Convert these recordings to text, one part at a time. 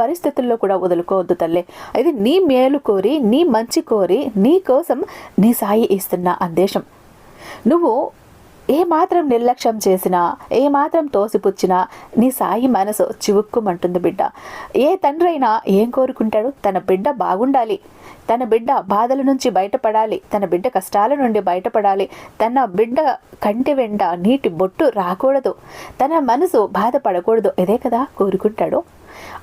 పరిస్థితుల్లో కూడా వదులుకోవద్దు తల్లి. ఇది నీ మేలు కోరి నీ మంచి కోరి నీ కోసం నీ సాయి ఇస్తున్న ఆదేశం నువ్వు ఏ మాత్రం నిర్లక్ష్యం చేసినా ఏ మాత్రం తోసిపుచ్చినా నీ సాయి మనసు చివుక్కుమంటుంది బిడ్డ. ఏ తండ్రి అయినా ఏం కోరుకుంటాడు? తన బిడ్డ బాగుండాలి. తన బిడ్డ బాధల నుంచి బయటపడాలి. తన బిడ్డ కష్టాల నుండి బయటపడాలి. తన బిడ్డ కంటి వెంట నీటి బొట్టు రాకూడదు. తన మనసు బాధపడకూడదు. ఇదే కదా కోరుకుంటాడు.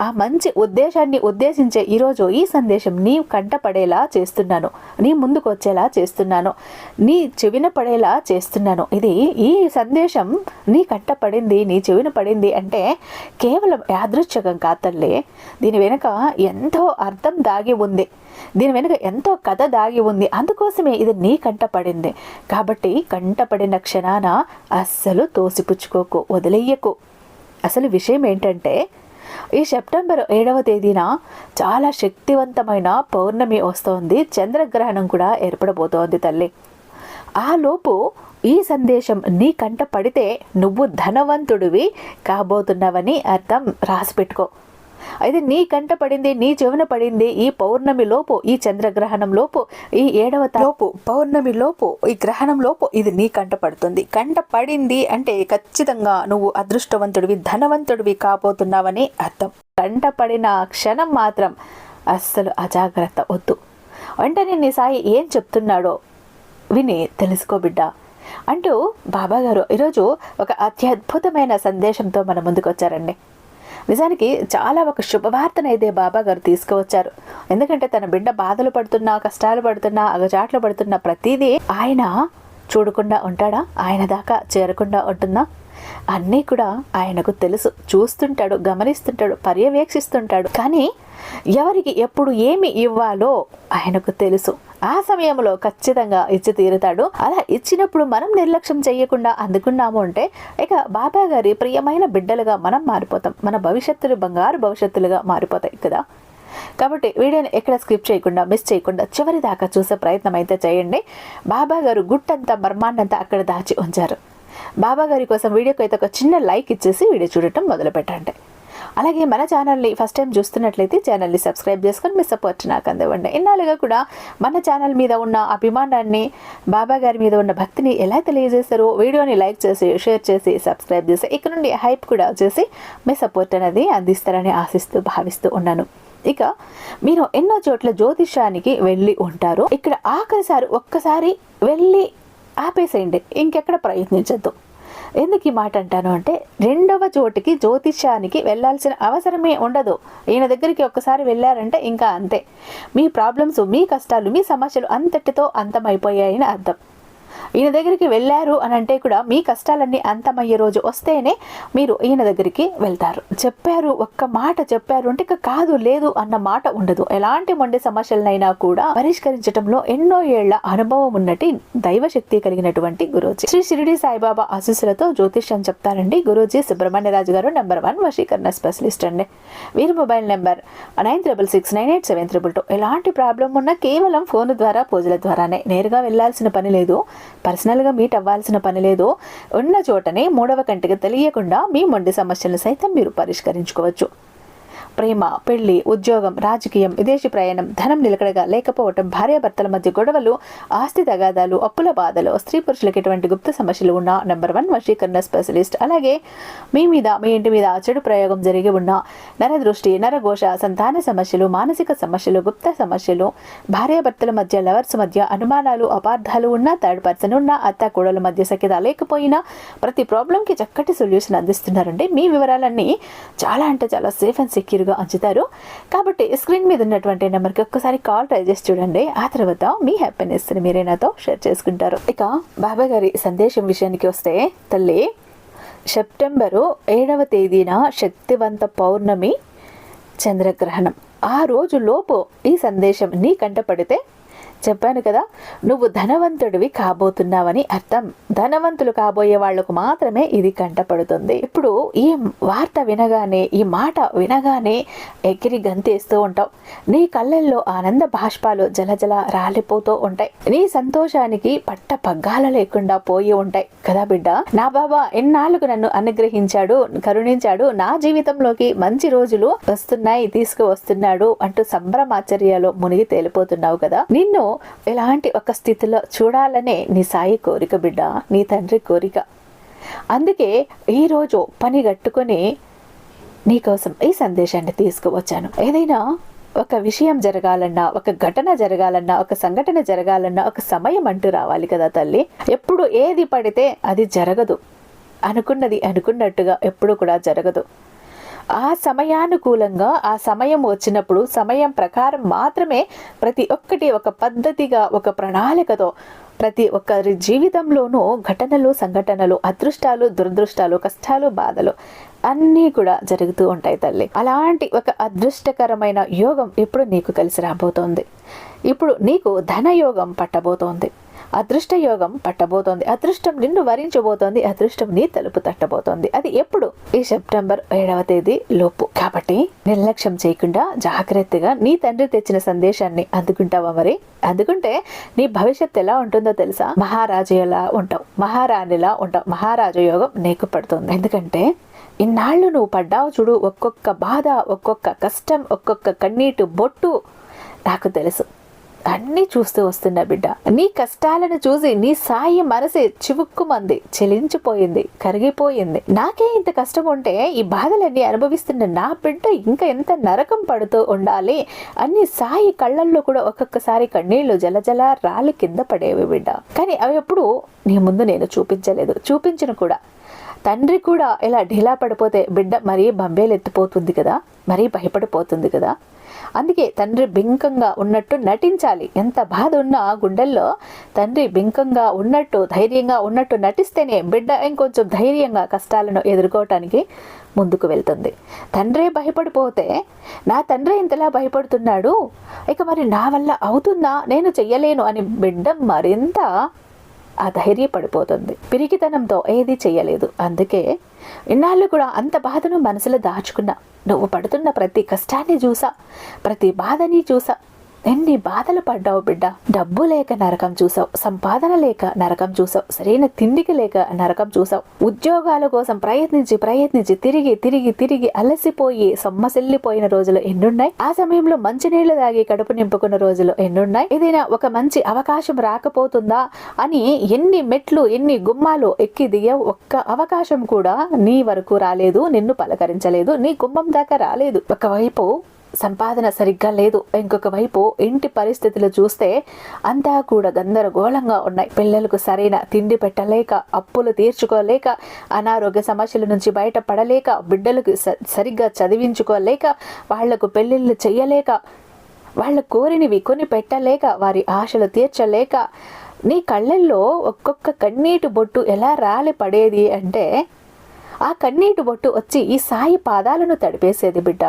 ఆ మంచి ఉద్దేశాన్ని ఉద్దేశించే ఈరోజు ఈ సందేశం నీ కంట పడేలా చేస్తున్నాను. నీ ముందుకు వచ్చేలా చేస్తున్నాను. నీ చెవిన పడేలా చేస్తున్నాను. ఇది ఈ సందేశం నీ కంట పడింది నీ చెవిన పడింది అంటే కేవలం యాదృచ్ఛకం కాతల్లే దీని వెనుక ఎంతో అర్థం దాగి ఉంది. దీని వెనుక ఎంతో కథ దాగి ఉంది. అందుకోసమే ఇది నీ కంట పడింది కాబట్టి కంట పడిన క్షణాన అస్సలు తోసిపుచ్చుకోకు వదిలేయకు. అసలు విషయం ఏంటంటే ఈ సెప్టెంబర్ ఏడవ తేదీన చాలా శక్తివంతమైన పౌర్ణమి వస్తోంది. చంద్రగ్రహణం కూడా ఏర్పడబోతోంది తల్లి. ఆ లోపు ఈ సందేశం నీ కంట పడితే నువ్వు ధనవంతుడివి కాబోతున్నావని అర్థం రాసి పెట్టుకో. అయితే నీ కంట పడింది నీ చెవున పడింది ఈ పౌర్ణమి లోపు ఈ చంద్రగ్రహణం లోపు ఈ ఏడవ లోపు పౌర్ణమి లోపు ఈ గ్రహణం లోపు ఇది నీ కంట పడుతుంది. కంట పడింది అంటే ఖచ్చితంగా నువ్వు అదృష్టవంతుడివి ధనవంతుడివి కాబోతున్నావని అర్థం. కంట పడిన క్షణం మాత్రం అస్సలు అజాగ్రత్త వద్దు. వెంటనే నీ సాయి ఏం చెప్తున్నాడో విని తెలుసుకో బిడ్డ. అంటూ బాబా గారు ఈరోజు ఒక అత్యద్భుతమైన సందేశంతో మన ముందుకు వచ్చారండి నిజానికి చాలా ఒక శుభవార్తనైతే బాబా గారు తీసుకువచ్చారు. ఎందుకంటే తన బిడ్డ బాధలు పడుతున్నా కష్టాలు పడుతున్నా అగచాట్లు పడుతున్న ప్రతిదీ ఆయన చూడకుండా ఉంటాడా? ఆయన దాకా చేరకుండా ఉంటుందా? అన్నీ కూడా ఆయనకు తెలుసు. చూస్తుంటాడు గమనిస్తుంటాడు పర్యవేక్షిస్తుంటాడు. కానీ ఎవరికి ఎప్పుడు ఏమి ఇవ్వాలో ఆయనకు తెలుసు. ఆ సమయంలో ఖచ్చితంగా ఇచ్చి తీరుతాడు. అలా ఇచ్చినప్పుడు మనం నిర్లక్ష్యం చేయకుండా అందుకున్నాము అంటే ఇక బాబా గారి ప్రియమైన బిడ్డలుగా మనం మారిపోతాం. మన భవిష్యత్తులు బంగారు భవిష్యత్తులుగా మారిపోతాయి కదా. కాబట్టి వీడియోని ఎక్కడ స్కిప్ చేయకుండా మిస్ చేయకుండా చివరి దాకా చూసే ప్రయత్నం అయితే చేయండి. బాబా గారు గుట్టంతా మర్మాన్నంతా అక్కడ దాచి ఉంచారు. బాబా గారి కోసం వీడియోకి అయితే ఒక చిన్న లైక్ ఇచ్చేసి వీడియో చూడటం మొదలు పెట్టండి అలాగే మన ఛానల్ని ఫస్ట్ టైం చూస్తున్నట్లయితే ఛానల్ని సబ్స్క్రైబ్ చేసుకొని మీ సపోర్ట్ నాకు అందివ్వండి. ఇన్నాళ్ళుగా కూడా మన ఛానల్ మీద ఉన్న అభిమానాన్ని బాబా గారి మీద ఉన్న భక్తిని ఎలా తెలియజేస్తారో వీడియోని లైక్ చేసి షేర్ చేసి సబ్స్క్రైబ్ చేసి ఇక్కడ నుండి హైప్ కూడా చేసి మీ సపోర్ట్ అనేది అందిస్తారని ఆశిస్తూ భావిస్తూ ఉన్నాను. ఇక మీరు ఎన్నో చోట్ల జ్యోతిషానికి వెళ్ళి ఉంటారు. ఇక్కడ ఆఖరిసారి ఒక్కసారి వెళ్ళి ఆపేసేయండి. ఇంకెక్కడ ప్రయత్నించద్దు. ఎందుకు ఈ మాట అంటాను అంటే రెండవ చోటికి జ్యోతిష్యానికి వెళ్ళాల్సిన అవసరమే ఉండదు. ఈయన దగ్గరికి ఒక్కసారి వెళ్ళారంటే ఇంకా అంతే. మీ ప్రాబ్లమ్స్ మీ కష్టాలు మీ సమస్యలు అంతటితో అంతమైపోయాయని అర్థం. ఈయన దగ్గరికి వెళ్ళారు అని అంటే కూడా మీ కష్టాలన్నీ అంతమయ్యే రోజు వస్తేనే మీరు ఈయన దగ్గరికి వెళ్తారు. చెప్పారు ఒక్క మాట చెప్పారు అంటే ఇక కాదు లేదు అన్న మాట ఉండదు. ఎలాంటి మొండి సమస్యలనైనా కూడా పరిష్కరించడంలో ఎన్నో ఏళ్ళ అనుభవం ఉన్నటి దైవశక్తి కలిగినటువంటి గురూజీ. శ్రీ షిరిడి సాయిబాబా ఆశీస్సులతో జ్యోతిష్యం చెప్తారండి గురూజీ సుబ్రహ్మణ్యరాజు గారు నెంబర్ వన్ వశీకరణ స్పెషలిస్ట్ అండి. వీరి mobile number nine triple six nine eight seven triple two. ఎలాంటి ప్రాబ్లం ఉన్నా కేవలం ఫోన్ ద్వారా పూజల ద్వారానే. నేరుగా వెళ్ళాల్సిన పని లేదు. పర్సనల్గా మీట్ అవ్వాల్సిన పని లేదు. ఉన్న చోటనే మూడవ కంటికి తెలియకుండా మీ మొండి సమస్యలను సైతం మీరు పరిష్కరించుకోవచ్చు. ప్రేమ పెళ్ళి ఉద్యోగం రాజకీయం విదేశీ ప్రయాణం ధనం నిలకడగా లేకపోవటం భార్యాభర్తల మధ్య గొడవలు ఆస్తి తగాదాలు అప్పుల బాధలు స్త్రీ పురుషులకు ఎటువంటి గుప్త సమస్యలు ఉన్న నెంబర్ వన్ వశీకరణ స్పెషలిస్ట్ అలాగే మీ మీద మీ ఇంటి మీద చెడు ప్రయోగం జరిగి ఉన్న నరదృష్టి నరఘోష సంతాన సమస్యలు మానసిక సమస్యలు గుప్త సమస్యలు భార్యాభర్తల మధ్య లవర్స్ మధ్య అనుమానాలు అపార్థాలు ఉన్న థర్డ్ పర్సన్ ఉన్న అత్త కోడల మధ్య సఖ్యత లేకపోయినా ప్రతి ప్రాబ్లంకి చక్కటి సొల్యూషన్ అందిస్తున్నారండి. మీ వివరాలన్నీ చాలా అంటే చాలా సేఫ్ అండ్ మీరుగా అంచుతారు కాబట్టి స్క్రీన్ మీద ఉన్నటువంటి నెంబర్కి ఒక్కసారి కాల్ ట్రై చేసి చూడండి. ఆ తర్వాత మీ హ్యాపీనెస్ని మీరే నాతో షేర్ చేసుకుంటారు. ఇక బాబా గారి సందేశం విషయానికి వస్తే తల్లి సెప్టెంబరు ఏడవ తేదీన శక్తివంత పౌర్ణమి చంద్రగ్రహణం. ఆ రోజు లోపు ఈ సందేశం నీ కంటపడితే చెప్పాను కదా నువ్వు ధనవంతుడివి కాబోతున్నావని అర్థం. ధనవంతులు కాబోయే వాళ్ళకు మాత్రమే ఇది కంటపడుతుంది. ఇప్పుడు ఈ వార్త వినగానే ఈ మాట వినగానే ఎగిరి గంతేస్తూ ఉంటావు. నీ కళ్ళల్లో ఆనంద బాష్పాలు జలజల రాలిపోతూ ఉంటాయి. నీ సంతోషానికి పట్ట పగ్గాల లేకుండా పోయి ఉంటాయి. కదా బిడ్డ? నా బాబా ఎన్నాళ్ళకు నన్ను అనుగ్రహించాడు కరుణించాడు నా జీవితంలోకి మంచి రోజులు వస్తున్నాయి తీసుకువస్తున్నాడు అంటూ సంభ్రమాచర్యాలు మునిగి తేలిపోతున్నావు కదా. నిన్ను ఎలాంటి ఒక స్థితిలో చూడాలనే నీ సాయి కోరిక బిడ్డ నీ తండ్రి కోరిక. అందుకే ఈరోజు పని గట్టుకొని నీకోసం ఈ సందేశాన్ని తీసుకువచ్చాను. ఏదైనా ఒక విషయం జరగాలన్నా ఒక ఘటన జరగాలన్నా ఒక సంఘటన జరగాలన్నా ఒక సమయం అంటూ రావాలి కదా తల్లి. ఎప్పుడు ఏది పడితే అది జరగదు. అనుకున్నది అనుకున్నట్టుగా ఎప్పుడు కూడా జరగదు. ఆ సమయానుకూలంగా ఆ సమయం వచ్చినప్పుడు సమయం ప్రకారం మాత్రమే ప్రతి ఒక్కటి ఒక పద్ధతిగా ఒక ప్రణాళికతో ప్రతి ఒక్కరి జీవితంలోనూ ఘటనలు సంఘటనలు అదృష్టాలు దురదృష్టాలు కష్టాలు బాధలు అన్నీ కూడా జరుగుతూ ఉంటాయి తల్లి. అలాంటి ఒక అదృష్టకరమైన యోగం ఇప్పుడు నీకు కలిసి రాబోతోంది. ఇప్పుడు నీకు ధనయోగం పట్టబోతోంది. అదృష్ట యోగం పట్టబోతోంది. అదృష్టం నిన్ను వరించబోతోంది. అదృష్టం నీ తలుపు తట్టబోతోంది. అది ఎప్పుడు? ఈ సెప్టెంబర్ ఏడవ తేదీ లోపు. కాబట్టి నిర్లక్ష్యం చేయకుండా జాగ్రత్తగా నీ తండ్రి తెచ్చిన సందేశాన్ని అందుకుంటావా మరి? అందుకుంటే నీ భవిష్యత్తు ఎలా ఉంటుందో తెలుసా? మహారాజులా ఉంటావు. మహారాణిలా ఉంటావు. మహారాజు యోగం నీకు పడుతుంది. ఎందుకంటే ఇన్నాళ్ళు నువ్వు పడ్డావు చూడు. ఒక్కొక్క బాధ ఒక్కొక్క కష్టం ఒక్కొక్క కన్నీటి బొట్టు నాకు తెలుసు. అన్నీ చూస్తూ వస్తున్నా బిడ్డ? నీ కష్టాలను చూసి నీ సాయి మనసే చివుక్కుమంది చెలించిపోయింది కరిగిపోయింది. నాకే ఇంత కష్టం ఉంటే ఈ బాధలన్నీ అనుభవిస్తున్న నా బిడ్డ ఇంకా ఎంత నరకం పడుతూ ఉండాలి? అన్ని సాయి కళ్ళల్లో కూడా ఒక్కొక్కసారి కన్నీళ్ళు జలజల రాళ్ళు కింద పడేవి బిడ్డ. కానీ అవి ఎప్పుడు నీ ముందు నేను చూపించలేదు. చూపించను కూడా. తండ్రి కూడా ఇలా ఢీలా పడిపోతే బిడ్డ మరీ బంబేలు ఎత్తిపోతుంది కదా మరీ భయపడిపోతుంది కదా. అందుకే తండ్రి బింకంగా ఉన్నట్టు నటించాలి. ఎంత బాధ ఉన్నా గుండెల్లో తండ్రి బింకంగా ఉన్నట్టు ధైర్యంగా ఉన్నట్టు నటిస్తేనే బిడ్డ ఇంకొంచెం ధైర్యంగా కష్టాలను ఎదుర్కోవటానికి ముందుకు వెళ్తుంది. తండ్రే భయపడిపోతే నా తండ్రి ఇంతలా భయపడుతున్నాడు ఇక మరి నా వల్ల అవుతుందా? నేను చెయ్యలేను అని బిడ్డ మరింత ఆ ధైర్యపడిపోతుంది పిరికితనంతో ఏది చేయలేదు అందుకే ఇన్నాళ్ళు కూడా అంత బాధను మనసులో దాచుకున్నా. నువ్వు పడుతున్న ప్రతి కష్టాన్ని చూసా. ప్రతి బాధని చూసా. ఎన్ని బాధలు పడ్డావు బిడ్డ? డబ్బు లేక నరకం చూసావు సంపాదన లేక నరకం చూసావు సరైన తిండికి లేక నరకం చూసావు. ఉద్యోగాల కోసం ప్రయత్నించి ప్రయత్నించి తిరిగి తిరిగి తిరిగి అలసిపోయి సొమ్మసిల్లిపోయిన రోజులు ఎన్నున్నాయి? ఆ సమయంలో మంచినీళ్ళు తాగి కడుపు నింపుకున్న రోజులు ఎన్నున్నాయి? ఏదైనా ఒక మంచి అవకాశం రాకపోతుందా అని ఎన్ని మెట్లు ఎన్ని గుమ్మాలు ఎక్కి దిగావు ఒక్క అవకాశం కూడా నీ వరకు రాలేదు నిన్ను పలకరించలేదు నీ గుమ్మం దాకా రాలేదు. ఒకవైపు సంపాదన సరిగ్గా లేదు. ఇంకొక వైపు ఇంటి పరిస్థితులు చూస్తే అంతా కూడా గందరగోళంగా ఉన్నాయి. పిల్లలకు సరైన తిండి పెట్టలేక అప్పులు తీర్చుకోలేక అనారోగ్య సమస్యల నుంచి బయటపడలేక బిడ్డలకు సరిగ్గా చదివించుకోలేక వాళ్ళకు పెళ్ళిళ్ళు చెయ్యలేక వాళ్ళ కోరినివి కొని పెట్టలేక వారి ఆశలు తీర్చలేక నీ కళ్ళల్లో ఒక్కొక్క కన్నీటి బొట్టు ఎలా రాలి పడేది అంటే ఆ కన్నీటి బొట్టు వచ్చి ఈ సాయి పాదాలను తడిపేసేది బిడ్డ.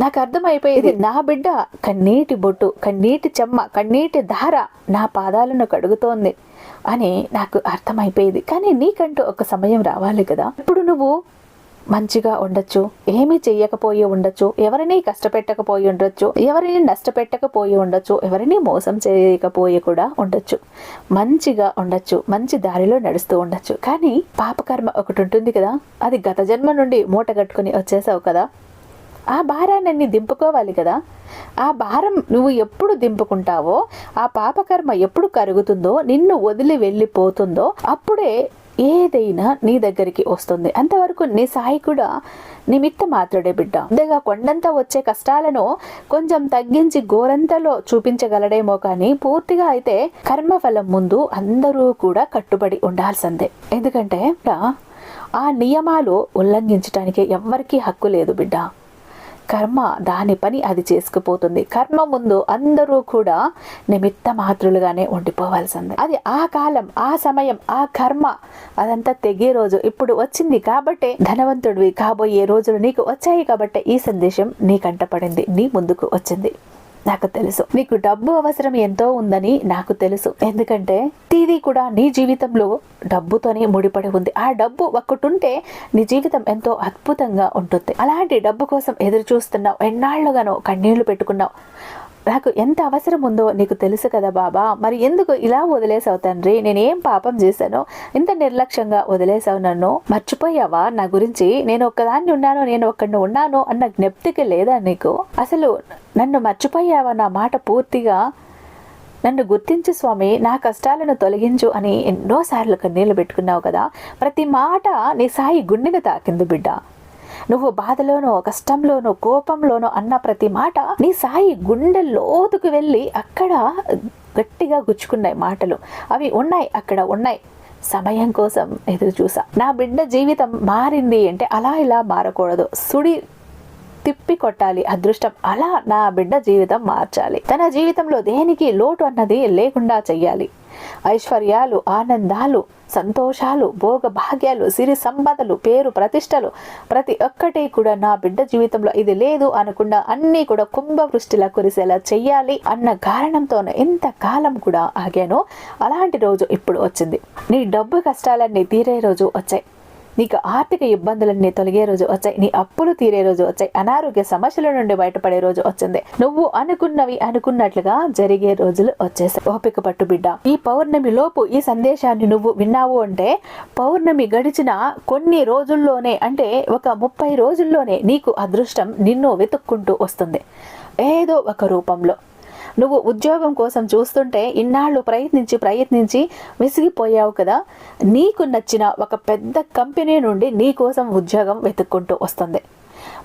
నాకు అర్థమైపోయేది నా బిడ్డ కన్నీటి బొట్టు కన్నీటి చెమ్మ కన్నీటి ధార నా పాదాలను కడుగుతోంది అని నాకు అర్థమైపోయేది. కానీ నీకంటూ ఒక సమయం రావాలి కదా. ఇప్పుడు నువ్వు మంచిగా ఉండొచ్చు ఏమీ చెయ్యకపోయి ఉండొచ్చు ఎవరిని కష్టపెట్టకపోయి ఉండొచ్చు ఎవరిని నష్టపెట్టకపోయి ఉండొచ్చు ఎవరిని మోసం చేయకపోయి కూడా ఉండొచ్చు. మంచిగా ఉండొచ్చు మంచి దారిలో నడుస్తూ ఉండొచ్చు. కానీ పాపకర్మ ఒకటి ఉంటుంది కదా అది గత జన్మ నుండి మూట కట్టుకుని వచ్చేసావు కదా. ఆ భారాన్ని దింపుకోవాలి కదా. ఆ భారం నువ్వు ఎప్పుడు దింపుకుంటావో ఆ పాపకర్మ ఎప్పుడు కరుగుతుందో నిన్ను వదిలి వెళ్ళిపోతుందో అప్పుడే ఏదైనా నీ దగ్గరికి వస్తుంది. అంతవరకు నీ సాయి కూడా నిమిత్త మాత్రుడే బిడ్డ. అంతేగా కొండంతా వచ్చే కష్టాలను కొంచెం తగ్గించి గోరంతలో చూపించగలడేమో కానీ పూర్తిగా అయితే కర్మఫలం ముందు అందరూ కూడా కట్టుబడి ఉండాల్సిందే. ఎందుకంటే ఆ నియమాలు ఉల్లంఘించడానికి ఎవ్వరికీ హక్కు లేదు బిడ్డ. కర్మ దాని పని అది చేసుకుపోతుంది. కర్మ ముందు అందరూ కూడా నిమిత్త మాత్రులుగానే ఉండిపోవాల్సిందే. అది ఆ కాలం ఆ సమయం ఆ కర్మ అదంతా తెగే రోజు. ఇప్పుడు వచ్చింది కాబట్టే ధనవంతుడివి కాబోయే రోజులు నీకు వచ్చాయి కాబట్టి ఈ సందేశం నీ పడింది నీ ముందుకు వచ్చింది. నాకు తెలుసు. నీకు డబ్బు అవసరం ఎంతో ఉందని నాకు తెలుసు. ఎందుకంటే టీవీ కూడా నీ జీవితంలో డబ్బుతోనే ముడిపడి ఉంది. ఆ డబ్బు ఒక్కటి ఉంటే నీ జీవితం ఎంతో అద్భుతంగా ఉంటుంది. అలాంటి డబ్బు కోసం ఎదురు చూస్తున్నావు ఎన్నాళ్ళుగానో కన్నీళ్ళు పెట్టుకున్నావు. నాకు ఎంత అవసరం ఉందో నీకు తెలుసు కదా బాబా. మరి ఎందుకు ఇలా వదిలేసావు తండ్రి? నేనేం పాపం చేశాను? ఇంత నిర్లక్ష్యంగా వదిలేసావు నన్ను? మర్చిపోయావా? నా గురించి నేను ఒక్కదాన్ని ఉన్నాను నేను ఒక్కడిని ఉన్నాను అన్న జ్ఞప్తికి లేదా నీకు? అసలు నన్ను మర్చిపోయావా నా మాట పూర్తిగా? నన్ను గుర్తించు స్వామి నా కష్టాలను తొలగించు అని ఎన్నోసార్లు కన్నీళ్ళు పెట్టుకున్నావు కదా. ప్రతి మాట నీ సాయి గుండెను తాకింది బిడ్డ. నువ్వు బాధలోనో కష్టంలోనో కోపంలోనో అన్న ప్రతి మాట నీ సాయి గుండె లోతుకు వెళ్ళి అక్కడ గట్టిగా గుచ్చుకున్నాయి మాటలు. అవి ఉన్నాయి అక్కడ ఉన్నాయి. సమయం కోసం ఎదురు చూసా. నా బిడ్డ జీవితం మారింది అంటే అలా ఇలా మారకూడదు. సుడి తిప్పి కొట్టాలి అదృష్టం. అలా నా బిడ్డ జీవితం మార్చాలి. తన జీవితంలో దేనికి లోటు అన్నది లేకుండా చెయ్యాలి. ఐశ్వర్యాలు ఆనందాలు సంతోషాలు భోగ భాగ్యాలు సిరి సంపదలు పేరు ప్రతిష్టలు ప్రతి ఒక్కటి కూడా నా బిడ్డ జీవితంలో ఇది లేదు అనకుండా అన్నీ కూడా కుంభవృష్టిలా కురిసేలా చెయ్యాలి అన్న కారణంతోనే ఎంత కాలం కూడా ఆగాను. అలాంటి రోజు ఇప్పుడు వచ్చింది. నీ డబ్బు కష్టాలన్నీ తీరే రోజు వచ్చాయి. నీకు ఆర్థిక ఇబ్బందులన్నీ తొలగే రోజు వచ్చాయి. నీ అప్పులు తీరే రోజు వచ్చాయి. అనారోగ్య సమస్యల నుండి బయటపడే రోజు వచ్చింది. నువ్వు అనుకున్నవి అనుకున్నట్లుగా జరిగే రోజులు వచ్చేసాయి. ఓపిక పట్టు బిడ్డ. ఈ పౌర్ణమి లోపు ఈ సందేశాన్ని నువ్వు విన్నావు అంటే పౌర్ణమి గడిచిన కొన్ని రోజుల్లోనే అంటే ఒక ముప్పై రోజుల్లోనే నీకు అదృష్టం నిన్ను వెతుక్కుంటూ వస్తుంది. ఏదో ఒక రూపంలో. నువ్వు ఉద్యోగం కోసం చూస్తుంటే ఇన్నాళ్ళు ప్రయత్నించి ప్రయత్నించి విసిగిపోయావు కదా. నీకు నచ్చిన ఒక పెద్ద కంపెనీ నుండి నీ కోసం ఉద్యోగం వెతుక్కుంటూ వస్తుంది.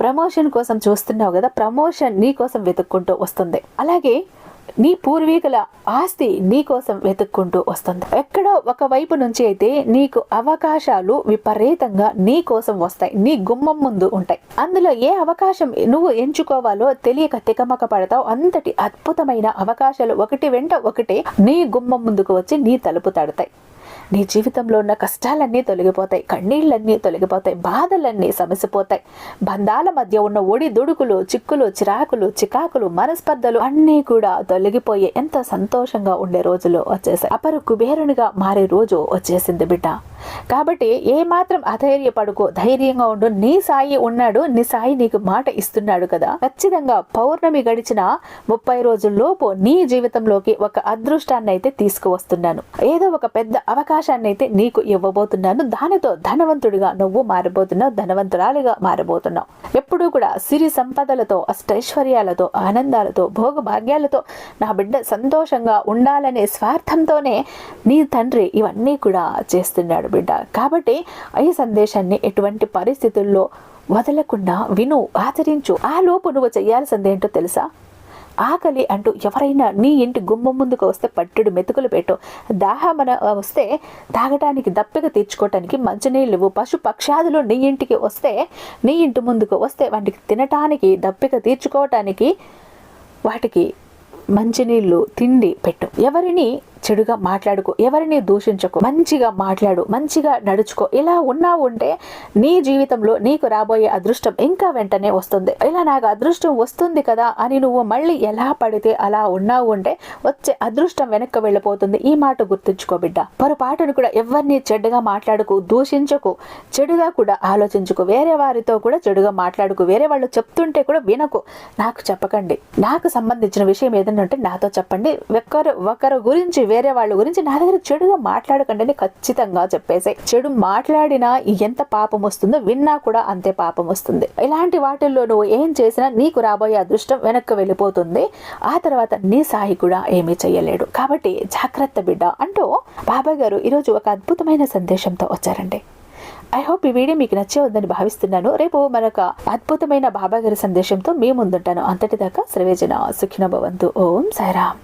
ప్రమోషన్ కోసం చూస్తున్నావు కదా ప్రమోషన్ నీ కోసం వెతుక్కుంటూ వస్తుంది. అలాగే నీ పూర్వీకుల ఆస్తి నీ కోసం వెతుక్కుంటూ వస్తుంది. ఎక్కడో ఒక వైపు నుంచి అయితే నీకు అవకాశాలు విపరీతంగా నీ కోసం వస్తాయి. నీ గుమ్మం ముందు ఉంటాయి. అందులో ఏ అవకాశం నువ్వు ఎంచుకోవాలో తెలియక తికమక పడతావు. అంతటి అద్భుతమైన అవకాశాలు ఒకటి వెంట ఒకటి నీ గుమ్మం ముందుకు వచ్చి నీ తలుపు తడతాయి. నీ జీవితంలో ఉన్న కష్టాలన్నీ తొలగిపోతాయి కన్నీళ్ళన్నీ తొలగిపోతాయి బాధలన్నీ సమసిపోతాయి. బంధాల మధ్య ఉన్న ఒడి దుడుకులు చిక్కులు చిరాకులు చికాకులు మనస్పర్ధలు అన్నీ కూడా తొలగిపోయి ఎంత సంతోషంగా ఉండే రోజులు వచ్చేసాయి అపరు కుబేరునిగా మారే రోజు వచ్చేసింది బిడ్డ. కాబట్టి ఏ మాత్రం అధైర్యపడుకో ధైర్యంగా ఉండు. నీ సాయి ఉన్నాడు నీ సాయి నీకు మాట ఇస్తున్నాడు కదా. ఖచ్చితంగా పౌర్ణమి గడిచిన ముప్పై రోజుల్లోపు నీ జీవితంలోకి ఒక అదృష్టాన్ని అయితే తీసుకువస్తున్నాను. ఏదో ఒక పెద్ద అవకాశం అవకాశాన్ని అయితే నీకు ఇవ్వబోతున్నాను. దానితో ధనవంతుడిగా నువ్వు మారబోతున్నావు. ధనవంతురాలిగా మారబోతున్నావు. ఎప్పుడూ కూడా సిరి సంపదలతో అష్టైశ్వర్యాలతో ఆనందాలతో భోగ భాగ్యాలతో నా బిడ్డ సంతోషంగా ఉండాలనే స్వార్థంతోనే నీ తండ్రి ఇవన్నీ కూడా చేస్తున్నాడు బిడ్డ. కాబట్టి ఈ సందేశాన్ని ఎటువంటి పరిస్థితుల్లో వదలకుండా విను ఆచరించు. ఆ లోపు నువ్వు చేయాల్సింది ఏంటో తెలుసా? ఆకలి అంటూ ఎవరైనా నీ ఇంటి గుమ్మం ముందుకు వస్తే పట్టుడు మెతుకులు పెట్టు. దాహమన వస్తే తాగటానికి దప్పిక తీర్చుకోవటానికి మంచినీళ్ళు పశు పక్షాదులు నీ ఇంటికి వస్తే నీ ఇంటి ముందుకు వస్తే వాటికి తినటానికి దప్పిక తీర్చుకోవటానికి వాటికి మంచినీళ్ళు తిండి పెట్టు. ఎవరిని చెడుగా మాట్లాడుకో ఎవరిని దూషించకు మంచిగా మాట్లాడు మంచిగా నడుచుకో. ఇలా ఉన్నావు ఉంటే నీ జీవితంలో నీకు రాబోయే అదృష్టం ఇంకా వెంటనే వస్తుంది. ఇలా నాకు అదృష్టం వస్తుంది కదా అని నువ్వు మళ్ళీ ఎలా పడితే అలా ఉన్నా ఉంటే వచ్చే అదృష్టం వెనక్కి వెళ్ళిపోతుంది. ఈ మాట గుర్తుంచుకో బిడ్డ. పొరపాటును కూడా ఎవరిని చెడ్డగా మాట్లాడుకు దూషించకు చెడుగా కూడా ఆలోచించుకు. వేరే వారితో కూడా చెడుగా మాట్లాడుకు. వేరే వాళ్ళు చెప్తుంటే కూడా వినకు. నాకు చెప్పకండి. నాకు సంబంధించిన విషయం ఏదైనా ఉంటే నాతో చెప్పండి. ఒకరు ఒకరు గురించి వేరే వాళ్ళ గురించి నా దగ్గర చెడుగా మాట్లాడకండి అని ఖచ్చితంగా చెప్పేసాయి చెడు మాట్లాడినా ఎంత పాపం వస్తుందో విన్నా కూడా అంతే పాపం వస్తుంది. ఇలాంటి వాటిల్లో నువ్వు ఏం చేసినా నీకు రాబోయే అదృష్టం వెనక్కి వెళ్ళిపోతుంది. ఆ తర్వాత నీ సాయి కూడా ఏమీ చెయ్యలేడు. కాబట్టి జాగ్రత్త బిడ్డ. అంటూ బాబాయ్ గారు ఈరోజు ఒక అద్భుతమైన సందేశంతో వచ్చారండి. ఐ హోప్ ఈ వీడియో మీకు నచ్చే ఉందని భావిస్తున్నాను. రేపు మరొక అద్భుతమైన బాబాగారి సందేశంతో మీ ముందుంటాను. అంతటిదాకా సర్వేజన సుఖిన భవంతు. ఓం సాయిరామ్.